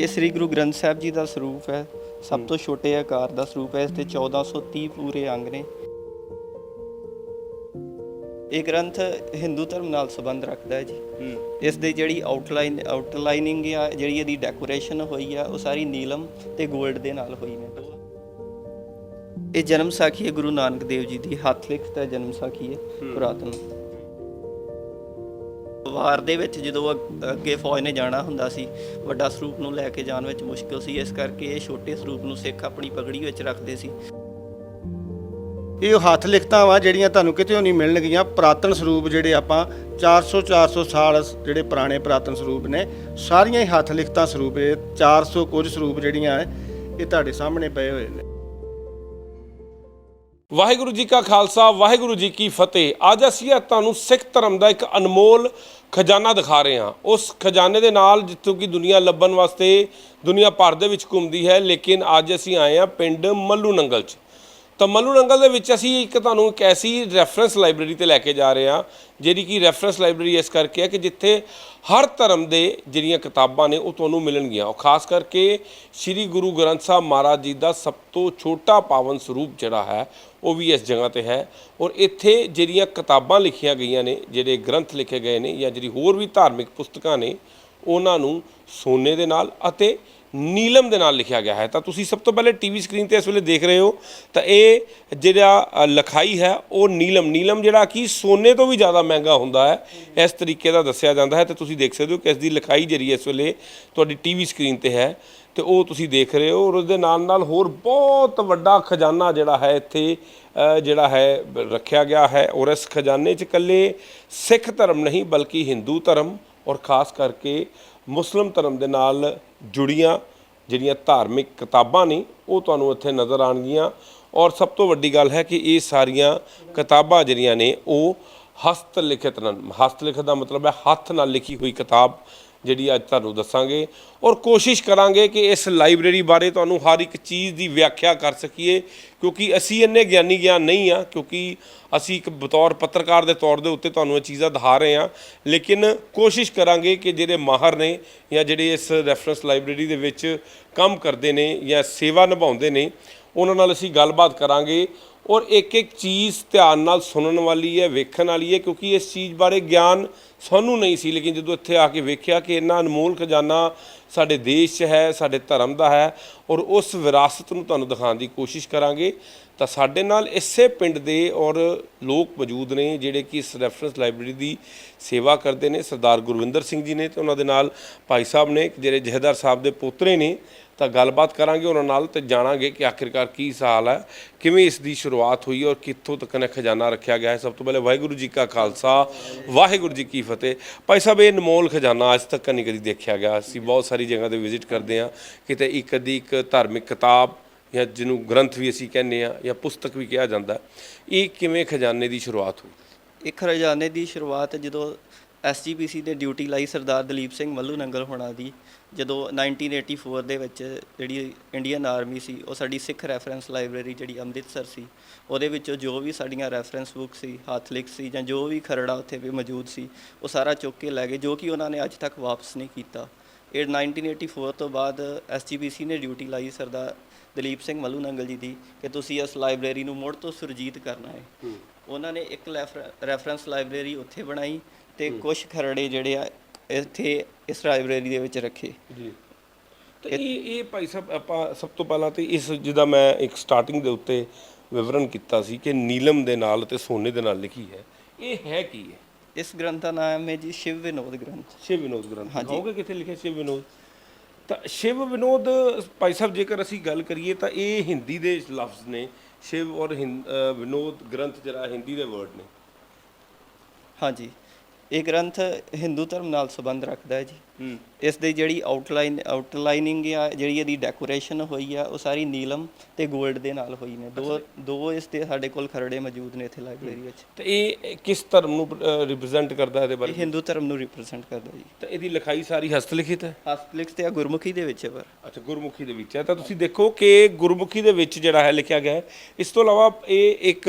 ਇਹ ਸ੍ਰੀ ਗੁਰੂ ਗ੍ਰੰਥ ਸਾਹਿਬ ਜੀ ਦਾ ਸਰੂਪ ਹੈ। ਸਭ ਤੋਂ ਛੋਟੇ ਆਕਾਰ ਦਾ ਸਰੂਪ ਹੈ ਇਸ ਤੇ 1430 ਪੂਰੇ ਅੰਗ ਨੇ। ਇਹ ਗ੍ਰੰਥ ਹਿੰਦੂ ਧਰਮ ਨਾਲ ਸੰਬੰਧ ਰੱਖਦਾ ਹੈ ਜੀ। ਇਸ ਦੇ ਜਿਹੜੀ ਆਊਟਲਾਈਨ ਆਊਟਲਾਈਨਿੰਗ ਆ ਜਿਹੜੀ ਇਹਦੀ ਡੈਕੋਰੇਸ਼ਨ ਹੋਈ ਆ ਉਹ ਸਾਰੀ ਨੀਲਮ ਤੇ 골ਡ ਦੇ ਨਾਲ ਹੋਈ ਨੇ। ਇਹ ਜਨਮ ਸਾਖੀ ਹੈ ਗੁਰੂ ਨਾਨਕ ਦੇਵ ਜੀ ਦੀ। ਹੱਥ ਲਿਖਤ ਹੈ ਜਨਮ ਸਾਖੀ ਹੈ। ਪੁਰਾਤਨ। ਵਾਰ ਦੇ ਵਿੱਚ ਜਦੋਂ ਅ- ਅੱਗੇ ਫੌਜ ਨੇ ਜਾਣਾ ਹੁੰਦਾ ਸੀ, ਵੱਡਾ ਸਰੂਪ ਨੂੰ ਲੈ ਕੇ ਜਾਣ ਵਿੱਚ ਮੁਸ਼ਕਲ ਸੀ, ਇਸ ਕਰਕੇ ਇਹ ਛੋਟੇ ਸਰੂਪ ਨੂੰ ਸਿੱਖ ਆਪਣੀ ਪਗੜੀ ਵਿੱਚ ਰੱਖਦੇ ਸੀ। ਇਹ ਹੱਥ ਲਿਖਤਾਂ ਵਾ ਜਿਹੜੀਆਂ ਤੁਹਾਨੂੰ ਕਿਤੇ ਨਹੀਂ ਮਿਲਣਗੀਆਂ। ਪ੍ਰਾਤਨ ਸਰੂਪ ਜਿਹੜੇ ਆਪਾਂ 400 400 ਸਾਲ ਜਿਹੜੇ ਪੁਰਾਣੇ ਪ੍ਰਾਤਨ ਸਰੂਪ ਨੇ, ਸਾਰੀਆਂ ਹੀ ਹੱਥ ਲਿਖਤਾਂ ਸਰੂਪ ਇਹ 400 ਕੁਝ ਸਰੂਪ ਜਿਹੜੀਆਂ ਇਹ ਤੁਹਾਡੇ ਸਾਹਮਣੇ ਪਏ ਹੋਏ ਨੇ। ਵਾਹਿਗੁਰੂ ਜੀ ਕਾ ਖਾਲਸਾ, ਵਾਹਿਗੁਰੂ ਜੀ ਕੀ ਫਤਿਹ। ਅੱਜ ਅਸੀਂ ਤੁਹਾਨੂੰ ਸਿੱਖ ਧਰਮ ਦਾ ਇੱਕ ਅਨਮੋਲ ਖਜ਼ਾਨਾ ਦਿਖਾ ਰਹੇ ਹਾਂ। ਉਸ ਖਜ਼ਾਨੇ ਦੇ ਨਾਲ ਜਿੱਥੋਂ ਕਿ ਦੁਨੀਆ ਲੱਭਣ ਵਾਸਤੇ ਦੁਨੀਆ ਭਰ ਦੇ ਵਿੱਚ ਘੁੰਮਦੀ ਹੈ, ਲੇਕਿਨ ਅੱਜ ਅਸੀਂ ਆਏ ਹਾਂ ਪਿੰਡ ਮੱਲੂ ਨੰਗਲ 'ਚ। ਤਾਂ ਮੱਲੂ ਨੰਗਲ ਦੇ ਵਿੱਚ ਅਸੀਂ ਇੱਕ ਤੁਹਾਨੂੰ ਇੱਕ ਐਸੀ ਰੈਫਰੈਂਸ ਲਾਇਬ੍ਰੇਰੀ ਤੇ ਲੈ ਕੇ ਜਾ ਰਹੇ ਹਾਂ, ਜਿਹੜੀ ਕਿ ਰੈਫਰੈਂਸ ਲਾਇਬ੍ਰੇਰੀ ਇਸ ਕਰਕੇ ਹੈ ਕਿ ਜਿੱਥੇ ਹਰ ਧਰਮ ਦੇ ਜਿਹੜੀਆਂ ਕਿਤਾਬਾਂ ਨੇ ਉਹ ਤੁਹਾਨੂੰ ਮਿਲਣਗੀਆਂ। ਉਹ ਖਾਸ ਕਰਕੇ ਸ੍ਰੀ ਗੁਰੂ ਗ੍ਰੰਥ ਸਾਹਿਬ ਮਹਾਰਾਜ ਜੀ ਦਾ ਸਭ ਤੋਂ ਛੋਟਾ ਪਾਵਨ ਸਰੂਪ ਜਿਹੜਾ ਹੈ, ਉਹ ਵੀ ਇਸ ਜਗ੍ਹਾ ਤੇ ਹੈ। ਔਰ ਇੱਥੇ ਜਿਹੜੀਆਂ ਕਿਤਾਬਾਂ ਲਿਖੀਆਂ ਗਈਆਂ ਨੇ, ਜਿਹੜੇ ਗ੍ਰੰਥ ਲਿਖੇ ਗਏ ਨੇ ਜਾਂ ਜਿਹੜੀ ਹੋਰ ਵੀ ਧਾਰਮਿਕ ਪੁਸਤਕਾਂ ਨੇ, ਉਹਨਾਂ ਨੂੰ ਸੋਨੇ ਦੇ ਨਾਲ ਅਤੇ ਨੀਲਮ ਦੇ ਨਾਲ ਲਿਖਿਆ ਗਿਆ ਹੈ। ਤਾਂ ਤੁਸੀਂ ਸਭ ਤੋਂ ਪਹਿਲੇ ਟੀਵੀ ਸਕਰੀਨ ਤੇ ਇਸ ਵੇਲੇ ਦੇਖ ਰਹੇ ਹੋ। ਤਾਂ ਇਹ ਜਿਹੜਾ ਅ, ਲਿਖਾਈ ਹੈ ਉਹ ਨੀਲਮ। ਨੀਲਮ ਜਿਹੜਾ ਕਿ ਸੋਨੇ ਤੋਂ ਵੀ ਜ਼ਿਆਦਾ ਮਹਿੰਗਾ ਹੁੰਦਾ ਹੈ। ਇਸ ਤਰੀਕੇ ਦਾ ਦੱਸਿਆ ਜਾਂਦਾ ਹੈ ਤੇ ਤੁਸੀਂ ਦੇਖ ਸਕਦੇ ਹੋ ਕਿ ਇਸ ਦੀ ਲਿਖਾਈ ਜਿਹੜੀ ਇਸ ਵੇਲੇ ਤੁਹਾਡੀ ਟੀਵੀ ਸਕਰੀਨ ਤੇ ਹੈ। ਤੇ ਉਹ ਤੁਸੀਂ ਦੇਖ ਰਹੇ ਹੋ ਔਰ ਉਸ ਦੇ ਨਾਲ ਨਾਲ ਹੋਰ ਬਹੁਤ ਵੱਡਾ ਖਜ਼ਾਨਾ ਜਿਹੜਾ ਹੈ ਇੱਥੇ ਜਿਹੜਾ ਹੈ ਰੱਖਿਆ ਗਿਆ ਹੈ। ਔਰ ਇਸ ਖਜ਼ਾਨੇ 'ਚ ਇਕੱਲੇ ਸਿੱਖ ਧਰਮ ਨਹੀਂ ਬਲਕਿ ਹਿੰਦੂ ਧਰਮ ਔਰ ਖਾਸ ਕਰਕੇ ਮੁਸਲਮ ਧਰਮ ਦੇ ਨਾਲ ਜੁੜੀਆਂ ਜਿਹੜੀਆਂ ਧਾਰਮਿਕ ਕਿਤਾਬਾਂ ਨੇ, ਉਹ ਤੁਹਾਨੂੰ ਇੱਥੇ ਨਜ਼ਰ ਆਣਗੀਆਂ ਔਰ ਸਭ ਤੋਂ ਵੱਡੀ ਗੱਲ ਹੈ ਕਿ ਇਹ ਸਾਰੀਆਂ ਕਿਤਾਬਾਂ ਜਿਹੜੀਆਂ ਨੇ, ਉਹ ਹਸਤ ਲਿਖਿਤ ਨੇ ਹਸਤ ਲਿਖਤ ਦਾ ਮਤਲਬ ਹੈ ਹੱਥ ਨਾਲ ਲਿਖੀ ਹੋਈ ਕਿਤਾਬ ਜਿਹੜੀ ਅੱਜ ਤੁਹਾਨੂੰ ਦੱਸਾਂਗੇ ਔਰ ਕੋਸ਼ਿਸ਼ ਕਰਾਂਗੇ ਕਿ ਇਸ ਲਾਇਬ੍ਰੇਰੀ ਬਾਰੇ ਤੁਹਾਨੂੰ ਹਰ ਇੱਕ ਚੀਜ਼ ਦੀ ਵਿਆਖਿਆ ਕਰ ਸਕੀਏ, ਕਿਉਂਕਿ ਅਸੀਂ ਇੰਨੇ ਗਿਆਨੀ ਗਿਆਨ ਨਹੀਂ ਆ, ਕਿਉਂਕਿ ਅਸੀਂ ਇੱਕ ਬਤੌਰ ਪੱਤਰਕਾਰ ਦੇ ਤੌਰ ਦੇ ਉੱਤੇ ਤੁਹਾਨੂੰ ਇਹ ਚੀਜ਼ਾਂ ਦਿਖਾ ਰਹੇ ਆ ਲੇਕਿਨ ਕੋਸ਼ਿਸ਼ ਕਰਾਂਗੇ ਕਿ ਜਿਹੜੇ ਮਾਹਰ ਨੇ ਜਾਂ ਜਿਹੜੇ ਇਸ ਰੈਫਰੈਂਸ ਲਾਇਬ੍ਰੇਰੀ ਦੇ ਵਿੱਚ ਕੰਮ ਕਰਦੇ ਨੇ ਜਾਂ ਸੇਵਾ ਨਿਭਾਉਂਦੇ ਨੇ, ਉਹਨਾਂ ਨਾਲ ਅਸੀਂ ਗੱਲਬਾਤ ਕਰਾਂਗੇ। ਔਰ ਇੱਕ ਇੱਕ ਚੀਜ਼ ਧਿਆਨ ਨਾਲ ਸੁਣਨ ਵਾਲੀ ਹੈ, ਵੇਖਣ ਵਾਲੀ ਹੈ, ਕਿਉਂਕਿ ਇਸ ਚੀਜ਼ ਬਾਰੇ ਗਿਆਨ ਸਾਨੂੰ ਨਹੀਂ ਸੀ, ਲੇਕਿਨ ਜਦੋਂ ਇੱਥੇ ਆ ਕੇ ਵੇਖਿਆ ਕਿ ਇੰਨਾ ਅਨਮੋਲ ਖਜ਼ਾਨਾ ਸਾਡੇ ਦੇਸ਼ 'ਚ ਹੈ, ਸਾਡੇ ਧਰਮ ਦਾ ਹੈ, ਔਰ ਉਸ ਵਿਰਾਸਤ ਨੂੰ ਤੁਹਾਨੂੰ ਦਿਖਾਉਣ ਦੀ ਕੋਸ਼ਿਸ਼ ਕਰਾਂਗੇ, ਤਾਂ ਸਾਡੇ ਨਾਲ ਇਸੇ ਪਿੰਡ ਦੇ ਔਰ ਲੋਕ ਮੌਜੂਦ ਨੇ, ਜਿਹੜੇ ਕਿ ਇਸ ਰੈਫਰੈਂਸ ਲਾਇਬ੍ਰੇਰੀ ਦੀ ਸੇਵਾ ਕਰਦੇ ਨੇ, ਸਰਦਾਰ ਗੁਰਵਿੰਦਰ ਸਿੰਘ ਜੀ ਨੇ ਤੇ ਉਹਨਾਂ ਦੇ ਨਾਲ ਭਾਈ ਸਾਹਿਬ ਨੇ, ਜਿਹੜੇ ਜਹੇਦਾਰ ਸਾਹਿਬ ਦੇ ਪੋਤਰੇ ਨੇ ਤਾਂ ਗੱਲਬਾਤ ਕਰਾਂਗੇ ਉਹਨਾਂ ਨਾਲ ਤੇ ਜਾਣਾਂਗੇ ਕਿ ਆਖਿਰਕਾਰ ਕੀ ਹਾਲ ਹੈ, ਕਿਵੇਂ ਇਸ ਦੀ ਸ਼ੁਰੂਆਤ ਹੋਈ ਔਰ ਕਿੱਥੋਂ ਤੱਕ ਨੇ ਖਜ਼ਾਨਾ ਰੱਖਿਆ ਗਿਆ ਹੈ। ਸਭ ਤੋਂ ਪਹਿਲੇ ਵਾਹਿਗੁਰੂ ਜੀ ਕਾ ਖਾਲਸਾ, ਵਾਹਿਗੁਰੂ ਜੀ ਕੀ ਫਤਿਹ। ਭਾਈ ਸਾਹਿਬ, ਇਹ ਅਨਮੋਲ ਖਜ਼ਾਨਾ ਅੱਜ ਤੱਕ ਨਹੀਂ ਕਦੀ ਦੇਖਿਆ ਗਿਆ। ਅਸੀਂ ਬਹੁਤ ਸਾਰੀ ਜਗ੍ਹਾ ਤੇ ਵਿਜ਼ਿਟ ਕਰਦੇ ਹਾਂ। ਕਿਤੇ ਇੱਕ ਅੱਧੀ ਇੱਕ ਧਾਰਮਿਕ ਕਿਤਾਬ ਜਾਂ ਜਿਹਨੂੰ ਗ੍ਰੰਥ ਵੀ ਅਸੀਂ ਕਹਿੰਦੇ ਆ ਜਾਂ ਪੁਸਤਕ ਵੀ ਕਿਹਾ ਜਾਂਦਾ ਇਹ ਕਿਵੇਂ ਖਜ਼ਾਨੇ ਦੀ ਸ਼ੁਰੂਆਤ ਹੋਈ? ਇਹ ਖਜ਼ਾਨੇ ਦੀ ਸ਼ੁਰੂਆਤ ਜਦੋਂ ਐਸਜੀਪੀਸੀ ਦੇ ਡਿਊਟੀ ਲਾਈ ਸਰਦਾਰ ਦਲੀਪ ਸਿੰਘ ਮੱਲੂ ਨੰਗਲ ਹੋਣਾ ਦੀ ਜਦੋਂ 1984 ਦੇ ਵਿੱਚ ਜਿਹੜੀ ਇੰਡੀਅਨ ਆਰਮੀ ਸੀ ਉਹ ਸਾਡੀ ਸਿੱਖ ਰੈਫਰੈਂਸ ਲਾਇਬ੍ਰੇਰੀ ਜਿਹੜੀ ਅੰਮ੍ਰਿਤਸਰ ਸੀ ਉਹਦੇ ਵਿੱਚੋਂ ਜੋ ਵੀ ਸਾਡੀਆਂ ਰੈਫਰੈਂਸ ਬੁੱਕ ਸੀ ਹੱਥ ਲਿਖ ਸੀ ਜਾਂ ਜੋ ਵੀ ਖਰੜਾ ਉੱਥੇ ਵੀ ਮੌਜੂਦ ਸੀ ਉਹ ਸਾਰਾ ਚੁੱਕ ਕੇ ਲੈ ਗਏ ਜੋ ਕਿ ਉਹਨਾਂ ਨੇ ਅੱਜ ਤੱਕ ਵਾਪਸ ਨਹੀਂ ਕੀਤਾ। ਇਹ 1984 ਤੋਂ ਬਾਅਦ ਐਸਜੀਪੀਸੀ ਨੇ ਡਿਊਟੀ ਲਾਈ ਸਰਦਾਰ ਦਲੀਪ ਸਿੰਘ ਮੱਲੂ ਨੰਗਲ ਜੀ ਦੀ ਕਿ ਤੁਸੀਂ ਇਸ ਲਾਇਬ੍ਰੇਰੀ ਨੂੰ ਮੁੜ ਤੋਂ ਸੁਰਜੀਤ ਕਰਨਾ ਹੈ। ਉਹਨਾਂ ਨੇ ਇੱਕ ਰੈਫਰੈਂਸ ਲਾਇਬ੍ਰੇਰੀ ਉੱਥੇ ਬਣਾਈ ਤੇ ਕੁਝ ਖਰੜੇ ਜਿਹੜੇ ਆ ਇੱਥੇ ਇਸ ਲਾਇਬ੍ਰੇਰੀ ਦੇ ਵਿੱਚ ਰੱਖੇ। ਜੀ। ਤੇ ਇਹ ਇਹ ਭਾਈ ਸਾਹਿਬ ਆਪਾਂ ਸਭ ਤੋਂ ਪਹਿਲਾਂ ਤੇ ਇਸ ਜਿਹਦਾ ਮੈਂ ਇੱਕ ਸਟਾਰਟਿੰਗ ਦੇ ਉੱਤੇ ਵਿਵਰਣ ਕੀਤਾ ਸੀ ਕਿ ਨੀਲਮ ਦੇ ਨਾਲ ਤੇ ਸੋਨੇ ਦੇ ਨਾਲ ਲਿਖੀ ਹੈ। ਇਹ ਹੈ ਕੀ ਹੈ? ਇਸ ਗ੍ਰੰਥ ਦਾ ਨਾਮ ਹੈ ਜੀ ਸ਼ਿਵ ਵਿਨੋਦ ਗ੍ਰੰਥ। ਸ਼ਿਵ ਵਿਨੋਦ ਗ੍ਰੰਥ। ਕਹੋਗੇ ਕਿੱਥੇ ਲਿਖਿਆ ਸ਼ਿਵ ਵਿਨੋਦ? ਤਾਂ ਸ਼ਿਵ ਵਿਨੋਦ ਭਾਈ ਸਾਹਿਬ ਜੇਕਰ ਅਸੀਂ ਗੱਲ ਕਰੀਏ ਤਾਂ ਇਹ ਹਿੰਦੀ ਦੇ ਲਫ਼ਜ਼ ਨੇ। ਸ਼ਿਵ ਔਰ ਵਿਨੋਦ ਗ੍ਰੰਥ ਜਿਹੜਾ ਹਿੰਦੀ ਦੇ ਵਰਡ ਨੇ। ਹਾਂਜੀ। ਇਹ ਗ੍ਰੰਥ ਹਿੰਦੂ ਧਰਮ ਨਾਲ ਸੰਬੰਧ ਰੱਖਦਾ ਹੈ ਜੀ। ਇਸ ਦੀ ਜਿਹੜੀ ਆਊਟਲਾਈਨ ਆਊਟਲਾਈਨਿੰਗ ਆ ਜਿਹੜੀ ਇਹਦੀ ਡੈਕੋਰੇਸ਼ਨ ਹੋਈ ਆ ਉਹ ਸਾਰੀ ਨੀਲਮ ਤੇ 골ਡ ਦੇ ਨਾਲ ਹੋਈ ਨੇ। ਦੋ ਦੋ ਇਸ ਦੇ ਸਾਡੇ ਕੋਲ ਖਰੜੇ ਮੌਜੂਦ ਨੇ ਇੱਥੇ ਲਾਇਬ੍ਰੇਰੀ ਵਿੱਚ। ਤੇ ਇਹ ਕਿਸ ਧਰਮ ਨੂੰ ਰਿਪਰੈਜ਼ੈਂਟ ਕਰਦਾ ਇਹਦੇ ਇਹ ਬਾਰੇ ਹਿੰਦੂ ਧਰਮ ਨੂੰ ਰਿਪਰੈਜ਼ੈਂਟ ਕਰਦਾ ਜੀ। ਤਾਂ ਇਹਦੀ ਲਿਖਾਈ ਸਾਰੀ ਹਸਤ ਲਿਖਿਤ ਹੈ? ਹਸਤਲਿਖਤ ਤੇ ਆ ਗੁਰਮੁਖੀ ਦੇ ਵਿੱਚ ਹੈ ਪਰ। ਅੱਛਾ ਗੁਰਮੁਖੀ ਦੇ ਵਿੱਚ ਹੈ। ਤਾਂ ਤੁਸੀਂ ਦੇਖੋ ਕਿ ਗੁਰਮੁਖੀ ਦੇ ਵਿੱਚ ਜਿਹੜਾ ਹੈ ਲਿਖਿਆ ਗਿਆ ਹੈ। ਇਸ ਤੋਂ ਇਲਾਵਾ ਇਹ ਇੱਕ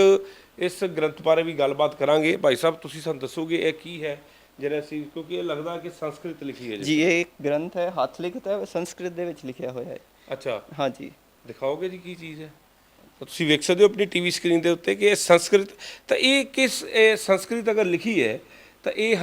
ਇਸ ਗ੍ਰੰਥ ਬਾਰੇ ਵੀ ਗੱਲਬਾਤ ਕਰਾਂਗੇ। ਭਾਈ ਸਾਹਿਬ ਤੁਸੀਂ ਸਾਨੂੰ ਦੱਸੋਗੇ ਇਹ ਕੀ ਹੈ ਜਿਹੜਾ ਅਸੀਂ ਕਿਉਂਕਿ ਇਹ ਲੱਗਦਾ ਕਿ ਸੰਸਕ੍ਰਿਤ ਲਿਖੀ ਹੈ ਜੀ। ਇਹ ਇੱਕ ਗ੍ਰੰਥ ਹੈ ਹੱਥ ਲਿਖਤ ਹੈ ਸੰਸਕ੍ਰਿਤ ਦੇ ਵਿੱਚ ਲਿਖਿਆ ਹੋਇਆ ਹੈ। ਅੱਛਾ। ਹਾਂਜੀ। ਦਿਖਾਓਗੇ ਜੀ ਕੀ ਚੀਜ਼ ਹੈ? ਤੁਸੀਂ ਵੇਖ ਸਕਦੇ ਹੋ ਆਪਣੀ ਟੀਵੀ ਸਕਰੀਨ ਦੇ ਉੱਤੇ ਕਿ ਇਹ ਸੰਸਕ੍ਰਿਤ ਤਾਂ ਇਹ ਕਿਸ ਇਹ ਸੰਸਕ੍ਰਿਤ ਅਗਰ ਲਿਖੀ ਹੈ ਤਾਂ ਇਹ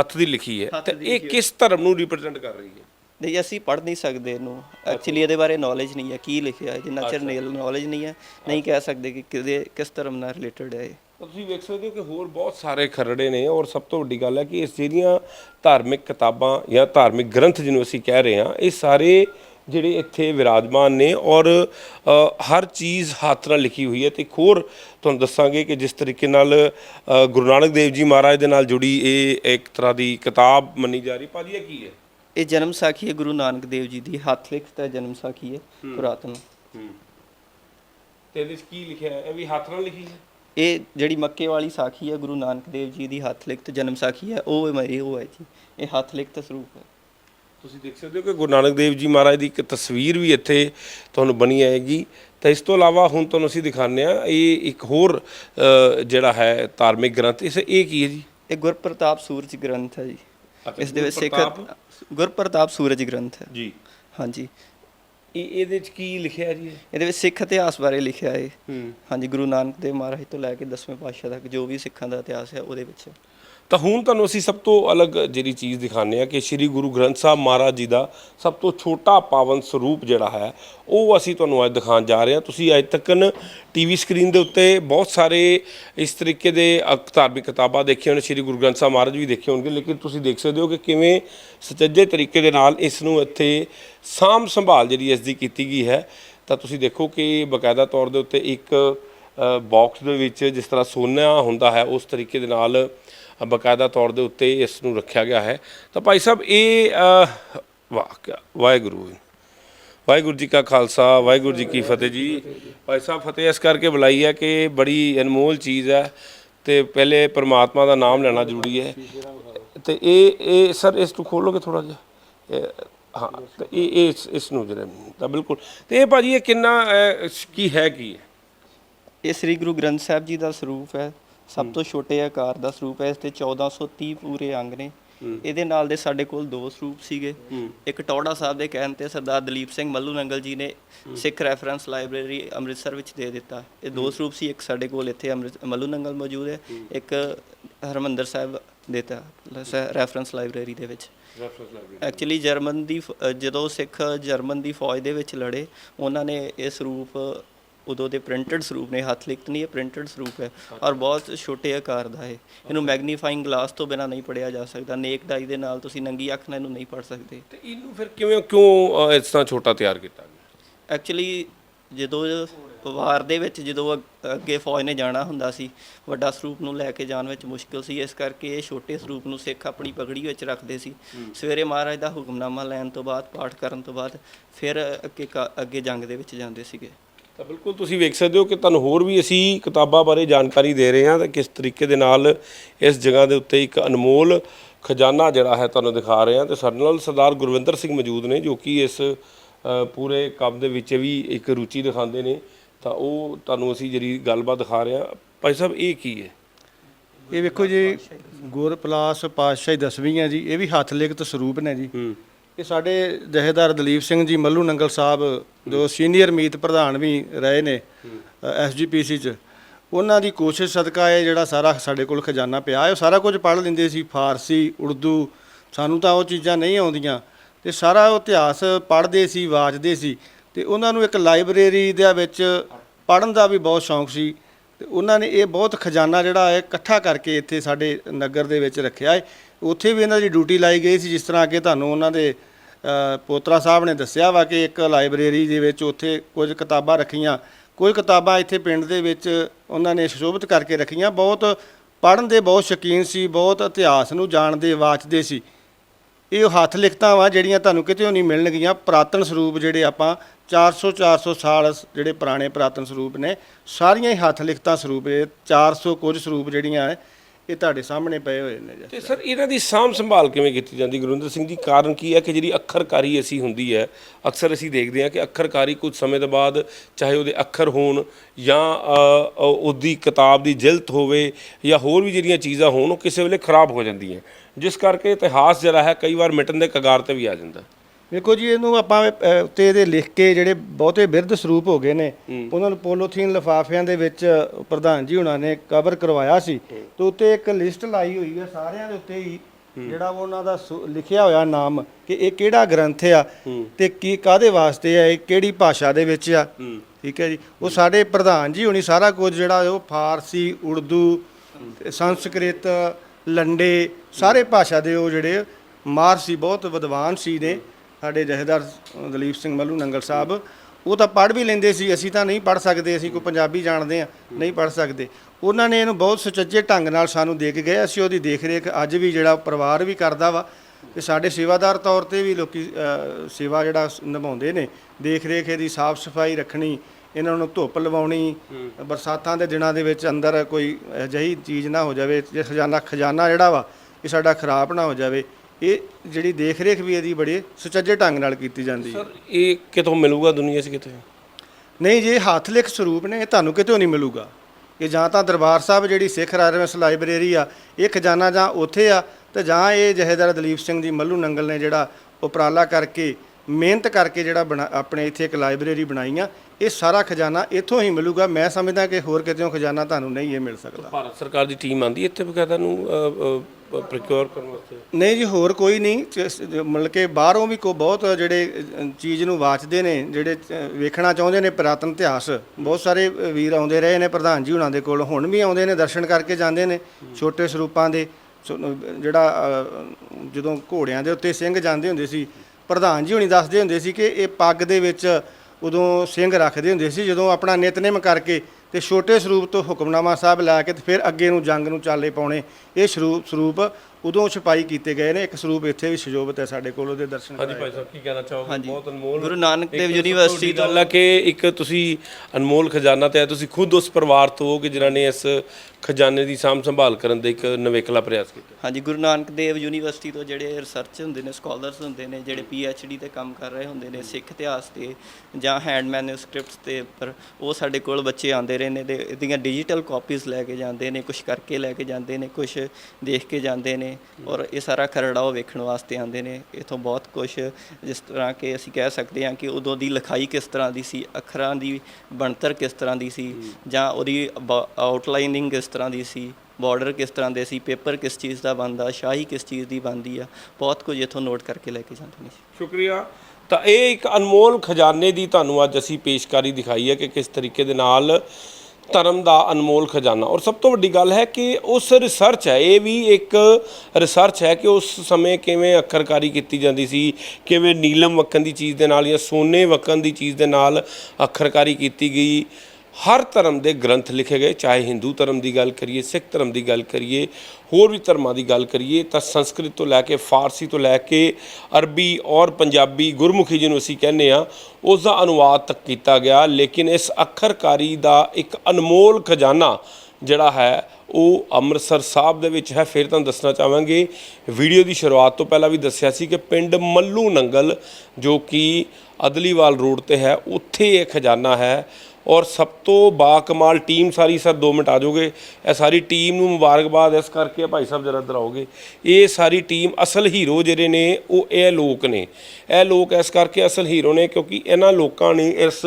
ਹੱਥ ਦੀ ਲਿਖੀ ਹੈ। ਤਾਂ ਇਹ ਕਿਸ ਧਰਮ ਨੂੰ ਰਿਪਰੈਜ਼ੈਂਟ ਕਰ ਰਹੀ ਹੈ? ਨਹੀਂ ਅਸੀਂ ਪੜ੍ਹ ਨਹੀਂ ਸਕਦੇ ਇਹਨੂੰ। ਐਕਚੁਅਲੀ ਇਹਦੇ ਬਾਰੇ ਨੌਲੇਜ ਨਹੀਂ ਹੈ ਕੀ ਲਿਖਿਆ ਹੈ ਜਿੰਨਾ ਚਿਰ ਨੇਲ ਨੌਲੇਜ ਨਹੀਂ ਹੈ ਨਹੀਂ ਕਹਿ ਸਕਦੇ ਕਿ ਕਿਹਦੇ ਕਿਸ ਧਰਮ ਨਾਲ ਰਿਲੇਟਡ ਹੈ ਇਹ। ਤਾਂ ਤੁਸੀਂ ਵੇਖ ਸਕਦੇ ਹੋ ਕਿ ਹੋਰ ਬਹੁਤ ਸਾਰੇ ਖਰੜੇ ਨੇ ਔਰ ਸਭ ਤੋਂ ਵੱਡੀ ਗੱਲ ਹੈ ਕਿ ਇਸ ਜਿਹੜੀਆਂ ਧਾਰਮਿਕ ਕਿਤਾਬਾਂ ਜਾਂ ਧਾਰਮਿਕ ਗ੍ਰੰਥ ਜਿਹਨੂੰ ਅਸੀਂ ਕਹਿ ਰਹੇ ਹਾਂ ਇਹ ਸਾਰੇ ਜਿਹੜੇ ਇੱਥੇ ਵਿਰਾਜਮਾਨ ਨੇ ਔਰ ਹਰ ਚੀਜ਼ ਹੱਥ ਨਾਲ ਲਿਖੀ ਹੋਈ ਹੈ ਤੇ ਹੋਰ ਤੁਹਾਨੂੰ ਦੱਸਾਂਗੇ ਕਿ ਜਿਸ ਤਰੀਕੇ ਨਾਲ ਗੁਰੂ ਨਾਨਕ ਦੇਵ ਜੀ ਮਹਾਰਾਜ ਦੇ ਨਾਲ ਜੁੜੀ ਇਹ ਇੱਕ ਤਰ੍ਹਾਂ ਦੀ ਕਿਤਾਬ ਮੰਨੀ ਜਾ ਰਹੀ। ਭਾਜੀ ਇਹ ਕੀ ਹੈ? ਇਹ ਜਨਮ ਸਾਖੀ ਹੈ ਗੁਰੂ ਨਾਨਕ ਦੇਵ ਜੀ ਦੀ। ਹੱਥ ਲਿਖਤ ਹੈ ਜਨਮ ਸਾਖੀ ਹੈ ਪੁਰਾਤਨ। ਤੇ ਇਹਦੇ ਕੀ ਲਿਖਿਆ ਹੈ? ਇਹ ਵੀ ਹੱਥ ਨਾਲ ਲਿਖੀ ਹੈ? ਇਹ ਜਿਹੜੀ ਮੱਕੇ ਵਾਲੀ ਸਾਖੀ ਹੈ ਗੁਰੂ ਨਾਨਕ ਦੇਵ ਜੀ ਦੀ ਹੱਥ ਲਿਖਤ ਜਨਮ ਸਾਖੀ ਹੈ ਉਹ ਮੇਰੀ ਉਹ ਹੈ ਜੀ। ਇਹ ਹੱਥ ਲਿਖਤ ਸਰੂਪ ਹੈ। ਤੁਸੀਂ ਦੇਖ ਸਕਦੇ ਹੋ ਕਿ ਗੁਰੂ ਨਾਨਕ ਦੇਵ ਜੀ ਮਹਾਰਾਜ ਦੀ ਇੱਕ ਤਸਵੀਰ ਵੀ ਇੱਥੇ ਤੁਹਾਨੂੰ ਬਣੀ ਆਏਗੀ। ਤਾਂ ਇਸ ਤੋਂ ਇਲਾਵਾ ਹੁਣ ਤੁਹਾਨੂੰ ਅਸੀਂ ਦਿਖਾਉਂਦੇ ਆ ਇਹ ਇੱਕ ਹੋਰ ਅ, ਜਿਹੜਾ ਹੈ ਧਾਰਮਿਕ ਗ੍ਰੰਥ ਇਸ ਇਹ ਕੀ ਹੈ ਜੀ? ਇਹ ਗੁਰਪ੍ਰਤਾਪ ਸੂਰਜ ਗ੍ਰੰਥ ਹੈ ਜੀ। ਇਸ ਦੇ ਵਿੱਚ ਸਿੱਖ? ਗੁਰਪ੍ਰਤਾਪ ਸੂਰਜ ਗ੍ਰੰਥ। ਹੈ ਜੀ। ਹਾਂਜੀ। ਇਹ ਇਹਦੇ ਵਿੱਚ ਕੀ ਲਿਖਿਆ ਜੀ? ਇਹਦੇ ਵਿੱਚ ਸਿੱਖ ਇਤਿਹਾਸ ਬਾਰੇ ਲਿਖਿਆ ਹੈ ਹੂੰ। ਹਾਂਜੀ ਗੁਰੂ ਨਾਨਕ ਦੇਵ ਮਹਾਰਾਜ ਤੋਂ ਲੈ ਕੇ 10ਵੇਂ ਪਾਤਸ਼ਾਹ ਤੱਕ ਜੋ ਵੀ ਸਿੱਖਾਂ ਦਾ ਇਤਿਹਾਸ ਹੈ ਉਹਦੇ ਵਿੱਚ। ਤਾਂ ਹੁਣ ਤੁਹਾਨੂੰ ਅਸੀਂ ਸਭ ਤੋਂ ਅਲੱਗ ਜਿਹੜੀ ਚੀਜ਼ ਦਿਖਾਉਂਦੇ ਆ ਕਿ ਸ੍ਰੀ ਗੁਰੂ ਗ੍ਰੰਥ ਸਾਹਿਬ ਮਹਾਰਾਜ ਜੀ ਦਾ ਸਭ ਤੋਂ ਛੋਟਾ ਪਾਵਨ ਸਰੂਪ ਜਿਹੜਾ ਹੈ, ਉਹ ਅਸੀਂ ਤੁਹਾਨੂੰ ਅੱਜ ਦਿਖਾਉਣ ਜਾ ਰਹੇ ਹਾਂ। ਤੁਸੀਂ ਅੱਜ ਤੱਕਨ ਟੀਵੀ ਸਕਰੀਨ ਦੇ ਉੱਤੇ ਬਹੁਤ ਸਾਰੇ ਇਸ ਤਰੀਕੇ ਦੇ ਧਾਰਮਿਕ ਕਿਤਾਬਾਂ ਦੇਖੀਆਂ ਹੋਣ, ਸ੍ਰੀ ਗੁਰੂ ਗ੍ਰੰਥ ਸਾਹਿਬ ਮਹਾਰਾਜ ਵੀ ਦੇਖੇ ਹੋਣਗੇ, ਲੇਕਿਨ ਤੁਸੀਂ ਦੇਖ ਸਕਦੇ ਹੋ ਕਿ ਕਿਵੇਂ ਸੁਚੱਜੇ ਤਰੀਕੇ ਦੇ ਨਾਲ ਇਸ ਨੂੰ ਇੱਥੇ ਸਾਂਭ ਸੰਭਾਲ ਜਿਹੜੀ ਇਸ ਦੀ ਕੀਤੀ ਗਈ ਹੈ। ਤਾਂ ਤੁਸੀਂ ਦੇਖੋ ਕਿ ਬਕਾਇਦਾ ਤੌਰ ਦੇ ਉੱਤੇ ਇੱਕ ਬਾਕਸ ਦੇ ਵਿੱਚ ਜਿਸ ਤਰ੍ਹਾਂ ਸੋਨਾ ਹੁੰਦਾ ਹੈ, ਉਸ ਤਰੀਕੇ ਦੇ ਨਾਲ ਬਕਾਇਦਾ ਤੌਰ ਦੇ ਉੱਤੇ ਇਸ ਨੂੰ ਰੱਖਿਆ ਗਿਆ ਹੈ। ਤਾਂ ਭਾਈ ਸਾਹਿਬ ਇਹ ਅ, ਵਾਹਿਗੁਰੂ ਵਾਹਿਗੁਰੂ ਜੀ ਕਾ ਖਾਲਸਾ ਵਾਹਿਗੁਰੂ ਜੀ ਕੀ ਫਤਿਹ ਜੀ। ਭਾਈ ਸਾਹਿਬ ਫਤਿਹ ਇਸ ਕਰਕੇ ਬੁਲਾਈ ਹੈ ਕਿ ਬੜੀ ਅਨਮੋਲ ਚੀਜ਼ ਹੈ ਤੇ ਪਹਿਲੇ ਪਰਮਾਤਮਾ ਦਾ ਨਾਮ ਲੈਣਾ ਜ਼ਰੂਰੀ ਹੈ। ਤੇ ਇਹ ਇਹ ਸਰ ਇਸ ਨੂੰ ਖੋਲੋਗੇ ਥੋੜਾ ਜਿਹਾ? ਹਾਂ ਤੇ ਇਹ ਇਸ- ਇਸ ਨੂੰ ਜਰਾ ਤਾਂ ਬਿਲਕੁਲ। ਤੇ ਇਹ ਭਾਜੀ ਇਹ ਕਿੰਨਾ ਕੀ ਹੈ ਕੀ? ਹੈ ਇਹ ਸ੍ਰੀ ਗੁਰੂ ਗ੍ਰੰਥ ਸਾਹਿਬ ਜੀ ਦਾ ਸਰੂਪ ਹੈ। ਸਭ ਤੋਂ ਛੋਟੇ ਆਕਾਰ ਦਾ ਸਰੂਪ ਹੈ ਇਸ ਤੇ 1430 ਪੂਰੇ ਅੰਗ ਨੇ। ਇਹਦੇ ਨਾਲ ਦੇ ਸਾਡੇ ਕੋਲ ਦੋ ਸਰੂਪ ਸੀਗੇ। ਇੱਕ ਟੌੜਾ ਸਾਹਿਬ ਦੇ ਕਹਿਣ ਤੇ ਸਰਦਾਰ ਦਲੀਪ ਸਿੰਘ ਮੱਲੂ ਨੰਗਲ ਜੀ ਨੇ ਸਿੱਖ ਰੈਫਰੈਂਸ ਲਾਇਬ੍ਰੇਰੀ ਅੰਮ੍ਰਿਤਸਰ ਵਿੱਚ ਦੇ ਦਿੱਤਾ। ਇਹ ਦੋ ਸਰੂਪ ਸੀ ਇੱਕ ਸਾਡੇ ਕੋਲ ਇੱਥੇ ਮੱਲੂ ਨੰਗਲ ਮੌਜੂਦ ਹੈ ਇੱਕ ਹਰਮੰਦਰ ਸਾਹਿਬ ਦੇਤਾ ਰੈਫਰੈਂਸ ਲਾਇਬ੍ਰੇਰੀ ਦੇ ਵਿੱਚ। ਐਕਚੁਅਲੀ ਜਰਮਨ ਦੀ ਜਦੋਂ ਸਿੱਖ ਜਰਮਨ ਦੀ ਫੌਜ ਦੇ ਵਿੱਚ ਲੜੇ ਉਹਨਾਂ ਨੇ ਇਹ ਸਰੂਪ ਉਦੋਂ ਦੇ ਪ੍ਰਿੰਟਡ ਸਰੂਪ ਨੇ ਹੱਥ ਲਿਖਤ ਨਹੀਂ ਇਹ ਪ੍ਰਿੰਟਡ ਸਰੂਪ ਹੈ ਔਰ ਬਹੁਤ ਛੋਟੇ ਆਕਾਰ ਦਾ ਹੈ ਇਹਨੂੰ ਮੈਗਨੀਫਾਈਂਗ ਗਲਾਸ ਤੋਂ ਬਿਨਾ ਨਹੀਂ ਪੜਿਆ ਜਾ ਸਕਦਾ। ਨੇਕ ਡਾਈ ਦੇ ਨਾਲ ਤੁਸੀਂ ਨੰਗੀ ਅੱਖ ਨਾਲ ਇਹਨੂੰ ਨਹੀਂ ਪੜ ਸਕਦੇ। ਤੇ ਇਹਨੂੰ ਫਿਰ ਕਿਵੇਂ ਕਿਉਂ ਇਸ ਤਰ੍ਹਾਂ ਛੋਟਾ ਤਿਆਰ ਕੀਤਾ ਗਿਆ? ਐਕਚੁਅਲੀ ਜਦੋਂ ਵਾਰ ਦੇ ਵਿੱਚ ਜਦੋਂ ਅੱਗੇ ਫੌਜ ਨੇ ਜਾਣਾ ਹੁੰਦਾ ਸੀ ਵੱਡਾ ਸਰੂਪ ਨੂੰ ਲੈ ਕੇ ਜਾਣ ਵਿੱਚ ਮੁਸ਼ਕਿਲ ਸੀ। ਇਸ ਕਰਕੇ ਇਹ ਛੋਟੇ ਸਰੂਪ ਨੂੰ ਸਿੱਖ ਆਪਣੀ ਪਗੜੀ ਵਿੱਚ ਰੱਖਦੇ ਸੀ। ਸਵੇਰੇ ਮਹਾਰਾਜ ਦਾ ਹੁਕਮਨਾਮਾ ਲੈਣ ਤੋਂ ਬਾਅਦ ਪਾਠ ਕਰਨ ਤੋਂ ਬਾਅਦ ਫਿਰ ਅੱਗੇ ਅੱਗੇ ਜੰਗ ਦੇ ਵਿੱਚ ਜਾਂਦੇ ਸੀਗੇ। ਤਾਂ ਬਿਲਕੁਲ ਤੁਸੀਂ ਵੇਖ ਸਕਦੇ ਹੋ ਕਿ ਤੁਹਾਨੂੰ ਹੋਰ ਵੀ ਅਸੀਂ ਕਿਤਾਬਾਂ ਬਾਰੇ ਜਾਣਕਾਰੀ ਦੇ ਰਹੇ ਹਾਂ ਤਾਂ ਕਿਸ ਤਰੀਕੇ ਦੇ ਨਾਲ ਇਸ ਜਗ੍ਹਾ ਦੇ ਉੱਤੇ ਇੱਕ ਅਨਮੋਲ ਖਜ਼ਾਨਾ ਜਿਹੜਾ ਹੈ ਤੁਹਾਨੂੰ ਦਿਖਾ ਰਹੇ ਹਾਂ ਤੇ ਸਾਡੇ ਨਾਲ ਸਰਦਾਰ ਗੁਰਵਿੰਦਰ ਸਿੰਘ ਮੌਜੂਦ ਨੇ ਜੋ ਕਿ ਇਸ ਪੂਰੇ ਕੰਮ ਦੇ ਵਿੱਚ ਵੀ ਇੱਕ ਰੁਚੀ ਦਿਖਾਉਂਦੇ ਨੇ। ਤਾਂ ਉਹ ਤੁਹਾਨੂੰ ਅਸੀਂ ਜਿਹੜੀ ਗੱਲਬਾਤ ਦਿਖਾ ਰਹੇ ਹਾਂ। ਭਾਈ ਸਾਹਿਬ ਇਹ ਕੀ ਹੈ? ਇਹ ਵੇਖੋ ਜੀ ਗੁਰ ਪਲਾਸ ਪਾਤਸ਼ਾਹੀ ਦਸਵੀਂ ਹੈ ਜੀ। ਇਹ ਵੀ ਹੱਥ ਲਿਖਤ ਸਰੂਪ ਨੇ ਜੀ। ਇਹ ਸਾਡੇ ਜਹੇਦਾਰ ਦਲੀਪ ਸਿੰਘ ਜੀ ਮੱਲੂ ਨੰਗਲ ਸਾਹਿਬ ਜੋ ਸੀਨੀਅਰ ਮੀਤ ਪ੍ਰਧਾਨ ਵੀ ਰਹੇ ਨੇ ਐਸਜੀਪੀਸੀ ਚ ਉਹਨਾਂ ਦੀ ਕੋਸ਼ਿਸ਼ ਸਦਕਾ ਇਹ ਜਿਹੜਾ ਸਾਰਾ ਸਾਡੇ ਕੋਲ ਖਜ਼ਾਨਾ ਪਿਆ ਹੈ ਉਹ ਸਾਰਾ ਕੁਝ ਪੜ੍ਹ ਲੈਂਦੇ ਸੀ ਫਾਰਸੀ ਉਰਦੂ ਸਾਨੂੰ ਤਾਂ ਉਹ ਚੀਜ਼ਾਂ ਨਹੀਂ ਆਉਂਦੀਆਂ ਤੇ ਸਾਰਾ ਉਹ ਇਤਿਹਾਸ ਪੜ੍ਹਦੇ ਸੀ ਵਾਚਦੇ ਸੀ ਤੇ ਉਹਨਾਂ ਨੂੰ ਇੱਕ ਲਾਇਬ੍ਰੇਰੀ ਦੇ ਵਿੱਚ ਪੜ੍ਹਨ ਦਾ ਵੀ ਬਹੁਤ ਸ਼ੌਂਕ ਸੀ ਤੇ ਉਹਨਾਂ ਨੇ ਇਹ ਬਹੁਤ ਖਜ਼ਾਨਾ ਜਿਹੜਾ ਹੈ ਇਕੱਠਾ ਕਰਕੇ ਇੱਥੇ ਸਾਡੇ ਨਗਰ ਦੇ ਵਿੱਚ ਰੱਖਿਆ ਹੈ ਉੱਥੇ ਵੀ ਇਹਨਾਂ ਦੀ ਡਿਊਟੀ ਲਾਈ ਗਈ ਸੀ, ਜਿਸ ਤਰ੍ਹਾਂ ਅੱਗੇ ਤੁਹਾਨੂੰ ਉਹਨਾਂ ਦੇ ਪੋਤਰਾ ਸਾਹਿਬ ਨੇ ਦੱਸਿਆ ਵਾ ਕਿ ਇੱਕ ਲਾਇਬ੍ਰੇਰੀ ਦੇ ਵਿੱਚ ਉੱਥੇ ਕੁਝ ਕਿਤਾਬਾਂ ਰੱਖੀਆਂ। ਕੁਝ ਕਿਤਾਬਾਂ ਇੱਥੇ ਪਿੰਡ ਦੇ ਵਿੱਚ ਉਹਨਾਂ ਨੇ ਸੁਸ਼ੋਭਿਤ ਕਰਕੇ ਰੱਖੀਆਂ। ਬਹੁਤ ਪੜ੍ਹਨ ਦੇ ਬਹੁਤ ਸ਼ੌਕੀਨ ਸੀ, ਬਹੁਤ ਇਤਿਹਾਸ ਨੂੰ ਜਾਣਦੇ, ਵਾਚਦੇ ਸੀ। ਇਹ ਹੱਥ ਲਿਖਤਾਂ ਵਾ ਜਿਹੜੀਆਂ ਤੁਹਾਨੂੰ ਕਿਤੇ ਨਹੀਂ ਮਿਲਣਗੀਆਂ। ਪ੍ਰਾਤਨ ਸਰੂਪ ਜਿਹੜੇ ਆਪਾਂ 400 400 ਸਾਲ ਜਿਹੜੇ ਪੁਰਾਣੇ ਪ੍ਰਾਤਨ ਸਰੂਪ ਨੇ, ਸਾਰੀਆਂ ਹੀ ਹੱਥ ਲਿਖਤਾਂ ਸਰੂਪ ਇਹ 400 ਕੁਝ ਸਰੂਪ ਜਿਹੜੀਆਂ ਹੈ ਇਹ ਤੁਹਾਡੇ ਸਾਹਮਣੇ ਪਏ ਹੋਏ ਨੇ ਜੀ ਤੇ ਸਰ ਇਹਨਾਂ ਦੀ ਸਾਂਭ ਸੰਭਾਲ ਕਿਵੇਂ ਕੀਤੀ ਜਾਂਦੀ? ਗੁਰਿੰਦਰ ਸਿੰਘ ਜੀ ਕਾਰਨ ਕੀ ਹੈ ਕਿ ਜਿਹੜੀ ਅੱਖਰਕਾਰੀ ਅਸੀਂ ਹੁੰਦੀ ਹੈ ਅਕਸਰ ਅਸੀਂ ਦੇਖਦੇ ਹਾਂ ਕਿ ਅੱਖਰਕਾਰੀ ਕੁਝ ਸਮੇਂ ਤੋਂ ਬਾਅਦ ਚਾਹੇ ਉਹਦੇ ਅੱਖਰ ਹੋਣ ਜਾਂ ਉਹਦੀ ਕਿਤਾਬ ਦੀ ਜਿਲਤ ਹੋਵੇ ਜਾਂ ਹੋਰ ਵੀ ਜਿਹੜੀਆਂ ਚੀਜ਼ਾਂ ਹੋਣ ਉਹ ਕਿਸੇ ਵੇਲੇ ਖਰਾਬ ਹੋ ਜਾਂਦੀਆਂ। ਜਿਸ ਕਰਕੇ ਇਤਿਹਾਸ ਜਿਹੜਾ ਹੈ ਕਈ ਵਾਰ ਮਿਟਣ ਦੇ ਕਗਾਰ ਤੇ ਵੀ ਆ ਜਾਂਦਾ। ਵੇਖੋ ਜੀ ਇਹਨੂੰ ਆਪਾਂ ਅਹ, ਉੱਤੇ ਇਹਦੇ ਲਿਖ ਕੇ ਜਿਹੜੇ ਬਹੁਤੇ ਬਿਰਧ ਸਰੂਪ ਹੋ ਗਏ ਨੇ ਉਹਨਾਂ ਨੂੰ ਪੋਲੋਥੀਨ ਲਿਫਾਫਿਆਂ ਦੇ ਵਿੱਚ ਪ੍ਰਧਾਨ ਜੀ ਉਹਨਾਂ ਨੇ ਕਵਰ ਕਰਵਾਇਆ ਸੀ। ਤੇ ਉੱਤੇ ਇੱਕ ਲਿਸਟ ਲਾਈ ਹੋਈ ਹੈ ਸਾਰਿਆਂ ਦੇ ਉੱਤੇ ਹੀ ਜਿਹੜਾ ਉਹਨਾਂ ਦਾ ਸੁ- ਲਿਖਿਆ ਹੋਇਆ ਨਾਮ ਕਿ ਇਹ ਕਿਹੜਾ ਗ੍ਰੰਥ ਆ ਤੇ ਕੀ ਕਾਦੇ ਵਾਸਤੇ ਆ ਇਹ ਕਿਹੜੀ ਭਾਸ਼ਾ ਦੇ ਵਿੱਚ ਆ। ਠੀਕ ਹੈ ਜੀ? ਉਹ ਸਾਡੇ ਪ੍ਰਧਾਨ ਜੀ ਹੁਣੀ ਸਾਰਾ ਕੁਝ ਜਿਹੜਾ ਉਹ ਫਾਰਸੀ ਉਰਦੂ ਤੇ ਸੰਸਕ੍ਰਿਤ ਲੰਡੇ ਸਾਰੇ ਭਾਸ਼ਾ ਦੇ ਉਹ ਜਿਹੜੇ ਮਾਰ ਸੀ ਬਹੁਤ ਵਿਦਵਾਨ ਸੀ ਨੇ। ਸਾਡੇ ਜਥੇਦਾਰ ਦਲੀਪ ਸਿੰਘ ਮੱਲੂ ਨੰਗਲ ਸਾਹਿਬ ਉਹ ਤਾਂ ਪੜ੍ਹ ਵੀ ਲੈਂਦੇ ਸੀ ਅਸੀਂ ਤਾਂ ਨਹੀਂ ਪੜ੍ਹ ਸਕਦੇ ਅਸੀਂ ਕੋਈ ਪੰਜਾਬੀ ਜਾਣਦੇ ਆ ਨਹੀਂ ਪੜ੍ਹ ਸਕਦੇ। ਉਹਨਾਂ ਨੇ ਇਹਨੂੰ ਬਹੁਤ ਸੁਚੱਜੇ ਢੰਗ ਨਾਲ ਸਾਨੂੰ ਦੇ ਕੇ ਗਏ ਅਸੀਂ ਉਹਦੀ ਦੇਖ ਰੇਖ ਅੱਜ ਵੀ ਜਿਹੜਾ ਪਰਿਵਾਰ ਵੀ ਕਰਦਾ ਵਾ ਤੇ ਸਾਡੇ ਸੇਵਾਦਾਰ ਤੌਰ ਤੇ ਵੀ ਲੋਕੀ ਸੇਵਾ ਜਿਹੜਾ ਨਿਭਾਉਂਦੇ ਨੇ ਦੇਖ ਰੇਖ ਇਹਦੀ ਸਾਫ਼ ਸਫ਼ਾਈ ਰੱਖਣੀ ਇਹਨਾਂ ਨੂੰ ਧੁੱਪ ਲਵਾਉਣੀ ਬਰਸਾਤਾਂ ਦੇ ਦਿਨਾਂ ਦੇ ਵਿੱਚ ਅੰਦਰ ਕੋਈ ਅਜਿਹੀ ਚੀਜ਼ ਨਾ ਹੋ ਜਾਵੇ ਜੇ ਖਜ਼ਾਨਾ ਖਜ਼ਾਨਾ ਜਿਹੜਾ ਵਾ ਇਹ ਸਾਡਾ ਖਰਾਬ ਨਾ ਹੋ ਜਾਵੇ ਇਹ ਜਿਹੜੀ ਦੇਖ ਰੇਖ ਵੀ ਇਹਦੀ ਬੜੀ ਸੁਚੱਜੇ ਢੰਗ ਨਾਲ ਕੀਤੀ ਜਾਂਦੀ ਹੈ। ਸਰ ਇਹ ਕਿਤੋਂ ਮਿਲੂਗਾ? ਦੁਨੀਆ 'ਚ ਕਿਤੇ? ਨਹੀਂ ਜੇ ਹੱਥ ਲਿਖ ਸਰੂਪ ਨੇ ਇਹ ਤੁਹਾਨੂੰ ਕਿਤੇ ਨਹੀਂ ਮਿਲੂਗਾ। ਇਹ ਜਾਂ ਤਾਂ ਦਰਬਾਰ ਸਾਹਿਬ ਜਿਹੜੀ ਸਿੱਖ ਰਾਜਵੰਸ਼ ਲਾਇਬ੍ਰੇਰੀ ਆ ਇਹ ਖਜ਼ਾਨਾ ਜਾਂ ਉੱਥੇ ਆ ਤੇ ਜਾਂ ਇਹ ਜਹੇਦਾਰ ਦਲੀਪ ਸਿੰਘ ਜੀ ਮੱਲੂ ਨੰਗਲ ਨੇ ਜਿਹੜਾ ਉਪਰਾਲਾ ਕਰਕੇ ਮਿਹਨਤ ਕਰਕੇ ਜਿਹੜਾ ਬਣਾ- ਆਪਣੇ ਇੱਥੇ ਇੱਕ ਲਾਇਬ੍ਰੇਰੀ ਬਣਾਈ ਆ ਇਹ ਸਾਰਾ ਖਜ਼ਾਨਾ ਇੱਥੋਂ ਹੀ ਮਿਲੂਗਾ। ਮੈਂ ਸਮਝਦਾ ਕਿ ਹੋਰ ਕਿਤੇੋਂ ਖਜ਼ਾਨਾ ਤੁਹਾਨੂੰ ਨਹੀਂ ਇਹ ਮਿਲ ਸਕਦਾ। ਭਾਰਤ ਸਰਕਾਰ ਦੀ ਟੀਮ ਆਂਦੀ ਇੱਥੇ ਬਕਾਇਦਾ ਨੂੰ ਪ੍ਰੋਕਿਉਰ ਕਰਨ ਵਾਸਤੇ? ਨਹੀਂ ਜੀ ਹੋਰ ਕੋਈ ਨਹੀਂ। ਮਤਲਬ ਕਿ ਬਾਹਰੋਂ ਵੀ ਕੋ ਬਹੁਤ ਜਿਹੜੇ ਅ, ਚੀਜ਼ ਨੂੰ ਵਾਚਦੇ ਨੇ ਜਿਹੜੇ ਅ, ਵੇਖਣਾ ਚਾਹੁੰਦੇ ਨੇ ਪੁਰਾਤਨ ਇਤਿਹਾਸ। ਬਹੁਤ ਸਾਰੇ ਅ, ਵੀਰ ਆਉਂਦੇ ਰਹੇ ਨੇ ਪ੍ਰਧਾਨ ਜੀ ਹੁਣਾਂ ਦੇ ਕੋਲ। ਹੁਣ ਵੀ ਆਉਂਦੇ ਨੇ ਦਰਸ਼ਨ ਕਰਕੇ ਜਾਂਦੇ ਨੇ ਛੋਟੇ ਸਰੂਪਾਂ ਦੇ। ਸੋ, ਅ, ਜਿਹੜਾ ਅ, ਜਦੋਂ ਘੋੜਿਆਂ ਦੇ ਉੱਤੇ ਸਿੰਘ ਜਾਂਦੇ ਹੁੰਦੇ ਸੀ ਪ੍ਰਧਾਨ ਜੀ ਹੁਣੀ ਦੱਸਦੇ ਹੁੰਦੇ ਸੀ ਕਿ ਇਹ ਪੱਗ ਦੇ ਵਿੱਚ ਉਦੋਂ ਸਿੰਘ ਰੱਖਦੇ ਹੁੰਦੇ ਸੀ, ਜਦੋਂ ਆਪਣਾ ਨਿਤਨੇਮ ਕਰਕੇ ਤੇ ਛੋਟੇ ਸਰੂਪ ਤੋਂ ਹੁਕਮਨਾਮਾ ਸਾਹਿਬ ਲੈ ਕੇ ਤੇ ਫਿਰ ਅੱਗੇ ਨੂੰ ਜੰਗ ਨੂੰ ਚਾਲੇ ਪਾਉਣੇ, ਇਹ ਸਰੂਪ ਸਰੂਪ ਉਦੋਂ ਛਪਾਈ ਕੀਤੇ ਗਏ ਨੇ ਇੱਕ ਸਰੂਪ ਇੱਥੇ ਵੀ ਸੁਜੋਭਿਤ ਹੈ ਸਾਡੇ ਕੋਲ ਉਹਦੇ ਦਰਸ਼ਨ ਹਾਂਜੀ ਭਾਈ ਸਾਹਿਬ ਕੀ ਕਹਿਣਾ ਚਾਹੋਗੇ? ਹਾਂਜੀ। ਬਹੁਤ ਅਨਮੋਲ ਗੁਰੂ ਨਾਨਕ ਦੇਵ ਯੂਨੀਵਰਸਿਟੀ ਗੱਲ ਹੈ ਕਿ ਇੱਕ ਤੁਸੀਂ ਅਨਮੋਲ ਖਜ਼ਾਨਾ ਤੇ ਹੈ ਤੁਸੀਂ ਖੁਦ ਉਸ ਪਰਿਵਾਰ ਤੋਂ ਹੋ ਕਿ ਜਿਨ੍ਹਾਂ ਨੇ ਇਸ ਖਜ਼ਾਨੇ ਦੀ ਸਾਂਭ ਸੰਭਾਲ ਕਰਨ ਦੇ ਇੱਕ ਨਵੇਕਲਾ ਪ੍ਰਯਾਸ ਕੀਤਾ? ਹਾਂਜੀ ਗੁਰੂ ਨਾਨਕ ਦੇਵ ਯੂਨੀਵਰਸਿਟੀ ਤੋਂ ਜਿਹੜੇ ਰਿਸਰਚ ਹੁੰਦੇ ਨੇ ਸਕਾਲਰਸ ਹੁੰਦੇ ਨੇ ਜਿਹੜੇ ਪੀ ਐਚ ਡੀ ਤੇ ਕੰਮ ਕਰ ਰਹੇ ਹੁੰਦੇ ਨੇ ਸਿੱਖ ਇਤਿਹਾਸ ਤੇ ਜਾਂ ਹੈਂਡ ਮੈਨੂਸਕ੍ਰਿਪਟਸ ਤੇ ਉੱਪਰ ਉਹ ਸਾਡੇ ਕੋਲ ਬੱਚੇ ਆਉਂਦੇ ਰਹੇ ਨੇ ਤੇ ਇਹਦੀਆਂ ਡਿਜੀਟਲ ਕਾਪੀਜ਼ ਲੈ ਕੇ ਜਾਂਦੇ ਨੇ ਕੁਝ ਕਰਕੇ ਲੈ ਕੇ ਜਾਂਦੇ ਨੇ ਕੁਝ ਦੇਖ ਕੇ ਜਾਂਦੇ ਨੇ। ਔਰ ਇਹ ਸਾਰਾ ਖਰੜਾ ਉਹ ਵੇਖਣ ਵਾਸਤੇ ਆਉਂਦੇ ਨੇ ਇਥੋਂ ਬਹੁਤ ਕੁਝ ਜਿਸ ਤਰ੍ਹਾਂ ਕਿ ਅਸੀਂ ਕਹਿ ਸਕਦੇ ਹਾਂ ਕਿ ਉਦੋਂ ਦੀ ਲਿਖਾਈ ਕਿਸ ਤਰ੍ਹਾਂ ਦੀ ਸੀ ਅੱਖਰਾਂ ਦੀ ਬਣਤਰ ਕਿਸ ਤਰ੍ਹਾਂ ਦੀ ਸੀ ਜਾਂ ਉਹਦੀ ਆਊਟਲਾਈਨਿੰਗ ਕਿਸ ਤਰ੍ਹਾਂ ਦੀ ਸੀ ਬਾਰਡਰ ਕਿਸ ਤਰ੍ਹਾਂ ਦੇ ਸੀ ਪੇਪਰ ਕਿਸ ਚੀਜ਼ ਦਾ ਬਣਦਾ ਸ਼ਾਹੀ ਕਿਸ ਚੀਜ਼ ਦੀ ਬਣਦੀ ਆ ਬਹੁਤ ਕੁਝ ਇਥੋਂ ਨੋਟ ਕਰਕੇ ਲੈ ਕੇ ਜਾਂਦੇ ਨੇ ਸ਼ੁਕਰੀਆ। ਤਾਂ ਇਹ ਇੱਕ ਅਨਮੋਲ ਖਜ਼ਾਨੇ ਦੀ ਤੁਹਾਨੂੰ ਅੱਜ ਅਸੀਂ ਪੇਸ਼ਕਾਰੀ ਦਿਖਾਈ ਹੈ ਕਿ ਕਿਸ ਤਰੀਕੇ ਦੇ ਨਾਲ ਧਰਮ ਦਾ ਅਨਮੋਲ ਖਜ਼ਾਨਾ। ਔਰ ਸਭ ਤੋਂ ਵੱਡੀ ਗੱਲ ਹੈ ਕਿ ਉਸ ਰਿਸਰਚ ਹੈ, ਇਹ ਵੀ ਇੱਕ ਰਿਸਰਚ ਹੈ ਕਿ ਉਸ ਸਮੇਂ ਕਿਵੇਂ ਅੱਖਰਕਾਰੀ ਕੀਤੀ ਜਾਂਦੀ ਸੀ, ਕਿਵੇਂ ਨੀਲਮ ਵਕਨ ਦੀ ਚੀਜ਼ ਦੇ ਨਾਲ ਜਾਂ ਸੋਨੇ ਵਕਨ ਦੀ ਚੀਜ਼ ਦੇ ਨਾਲ ਅੱਖਰਕਾਰੀ ਕੀਤੀ ਗਈ। ਹਰ ਧਰਮ ਦੇ ਗ੍ਰੰਥ ਲਿਖੇ ਗਏ, ਚਾਹੇ ਹਿੰਦੂ ਧਰਮ ਦੀ ਗੱਲ ਕਰੀਏ, ਸਿੱਖ ਧਰਮ ਦੀ ਗੱਲ ਕਰੀਏ, ਹੋਰ ਵੀ ਧਰਮਾਂ ਦੀ ਗੱਲ ਕਰੀਏ, ਤਾਂ ਸੰਸਕ੍ਰਿਤ ਤੋਂ ਲੈ ਕੇ ਫਾਰਸੀ ਤੋਂ ਲੈ ਕੇ ਅਰਬੀ ਔਰ ਪੰਜਾਬੀ ਗੁਰਮੁਖੀ ਜਿਹਨੂੰ ਅਸੀਂ ਕਹਿੰਦੇ ਆ ਉਸ ਦਾ ਅਨੁਵਾਦ ਤੱਕ ਕੀਤਾ ਗਿਆ। ਲੇਕਿਨ ਇਸ ਅੱਖਰਕਾਰੀ ਦਾ ਇੱਕ ਅਨਮੋਲ ਖਜ਼ਾਨਾ ਜਿਹੜਾ ਹੈ, ਉਹ ਅੰਮ੍ਰਿਤਸਰ ਸਾਹਿਬ ਦੇ ਵਿੱਚ ਹੈ। ਫਿਰ ਤੁਹਾਨੂੰ ਦੱਸਣਾ ਚਾਹਾਂਗੇ, ਵੀਡੀਓ ਦੀ ਸ਼ੁਰੂਆਤ ਤੋਂ ਪਹਿਲਾਂ ਵੀ ਦੱਸਿਆ ਸੀ ਕਿ ਪਿੰਡ ਮੱਲੂ ਨੰਗਲ, ਜੋ ਕਿ ਅਦਲੀਵਾਲ ਰੋਡ ਤੇ ਹੈ, ਉੱਥੇ ਇਹ ਖਜ਼ਾਨਾ ਹੈ। ਔਰ ਸਭ ਤੋਂ ਬਾਕਮਾਲ ਟੀਮ ਸਾਰੀ ਸਰ 2 ਮਿੰਟ ਆ ਜਾਓਗੇ। ਇਹ ਸਾਰੀ ਟੀਮ ਨੂੰ ਮੁਬਾਰਕਬਾਦ, ਇਸ ਕਰਕੇ ਭਾਈ ਸਾਹਿਬ ਜਰਾ ਇੱਧਰ ਆਓਗੇ। ਇਹ ਸਾਰੀ ਟੀਮ ਅਸਲ ਹੀਰੋ ਜਿਹੜੇ ਨੇ, ਉਹ ਇਹ ਲੋਕ ਨੇ। ਇਹ ਲੋਕ ਇਸ ਕਰਕੇ ਅਸਲ ਹੀਰੋ ਨੇ ਕਿਉਂਕਿ ਇਹਨਾਂ ਲੋਕਾਂ ਨੇ ਇਸ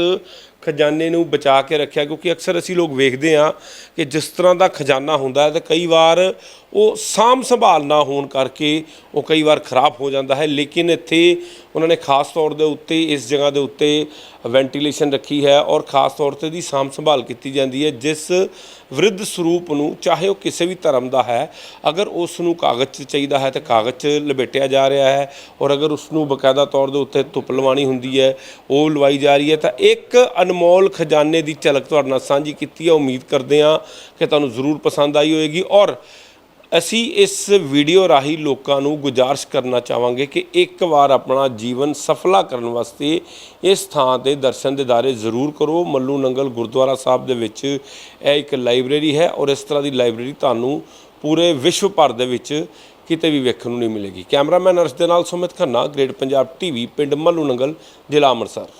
ਖਜ਼ਾਨੇ ਨੂੰ ਬਚਾ ਕੇ ਰੱਖਿਆ। ਕਿਉਂਕਿ ਅਕਸਰ ਅਸੀਂ ਲੋਕ ਵੇਖਦੇ ਹਾਂ ਕਿ ਜਿਸ ਤਰ੍ਹਾਂ ਦਾ ਖਜ਼ਾਨਾ ਹੁੰਦਾ ਹੈ ਤੇ ਕਈ ਵਾਰ ਉਹ ਸਾਂਭ ਸੰਭਾਲ ਨਾ ਹੋਣ ਕਰਕੇ ਉਹ ਕਈ ਵਾਰ ਖਰਾਬ ਹੋ ਜਾਂਦਾ ਹੈ। ਲੇਕਿਨ ਇੱਥੇ ਉਹਨਾਂ ਨੇ ਖਾਸ ਤੌਰ ਦੇ ਉੱਤੇ ਇਸ ਜਗ੍ਹਾ ਦੇ ਉੱਤੇ ਵੈਂਟੀਲੇਸ਼ਨ ਰੱਖੀ ਹੈ ਔਰ ਖਾਸ ਤੌਰ ਤੇ ਦੀ ਸਾਂਭ ਸੰਭਾਲ ਕੀਤੀ ਜਾਂਦੀ ਹੈ, ਜਿਸ ਵਿਰੁੱਧ ਸਰੂਪ ਨੂੰ ਚਾਹੇ ਉਹ ਕਿਸੇ ਵੀ ਧਰਮ ਦਾ ਹੈ, ਅਗਰ ਉਸ ਨੂੰ ਕਾਗਜ਼ 'ਚ ਚਾਹੀਦਾ ਹੈ ਤਾਂ ਕਾਗਜ਼ 'ਚ ਲਪੇਟਿਆ ਜਾ ਰਿਹਾ ਹੈ ਔਰ ਅਗਰ ਉਸ ਨੂੰ ਬਕਾਇਦਾ ਤੌਰ ਦੇ ਉੱਤੇ ਧੁੱਪ ਲਵਾਣੀ ਹੁੰਦੀ ਹੈ, ਉਹ ਲਵਾਈ ਜਾ ਰਹੀ ਹੈ ਤਾਂ ਇੱਕ ਅਨਮੋਲ ਖਜ਼ਾਨੇ ਦੀ ਝਲਕ ਤੁਹਾਡੇ ਨਾਲ ਸਾਂਝੀ ਕੀਤੀ ਹੈ। ਉਮੀਦ ਕਰਦੇ ਹਾਂ ਕਿ ਤੁਹਾਨੂੰ ਜ਼ਰੂਰ ਪਸੰਦ ਆਈ ਹੋਵੇਗੀ ਔਰ ਅਸੀਂ ਇਸ ਵੀਡੀਓ ਰਾਹੀਂ ਲੋਕਾਂ ਨੂੰ ਗੁਜ਼ਾਰਿਸ਼ ਕਰਨਾ ਚਾਹਾਂਗੇ ਕਿ ਇੱਕ ਵਾਰ ਆਪਣਾ ਜੀਵਨ ਸਫਲਾ ਕਰਨ ਵਾਸਤੇ ਇਸ ਥਾਂ ਤੇ ਦਰਸ਼ਨ ਦਿਦਾਰੇ ਜ਼ਰੂਰ ਕਰੋ। ਮੱਲੂ ਨੰਗਲ ਗੁਰਦੁਆਰਾ ਸਾਹਿਬ ਦੇ ਵਿੱਚ ਇਹ ਇੱਕ ਲਾਇਬ੍ਰੇਰੀ ਹੈ ਔਰ ਇਸ ਤਰ੍ਹਾਂ ਦੀ ਲਾਇਬ੍ਰੇਰੀ ਤੁਹਾਨੂੰ ਪੂਰੇ ਵਿਸ਼ਵ ਭਰ ਦੇ ਵਿੱਚ ਕਿਤੇ ਵੀ ਵੇਖਣ ਨੂੰ ਨਹੀਂ ਮਿਲੇਗੀ। ਕੈਮਰਾਮੈਨ ਅਰਸ਼ ਦੇ ਨਾਲ ਸੁਮਿਤ ਖੰਨਾ, ਗ੍ਰੇਟ ਪੰਜਾਬ ਟੀਵੀ, ਪਿੰਡ ਮੱਲੂ ਨੰਗਲ, ਜ਼ਿਲ੍ਹਾ ਅੰਮ੍ਰਿਤਸਰ।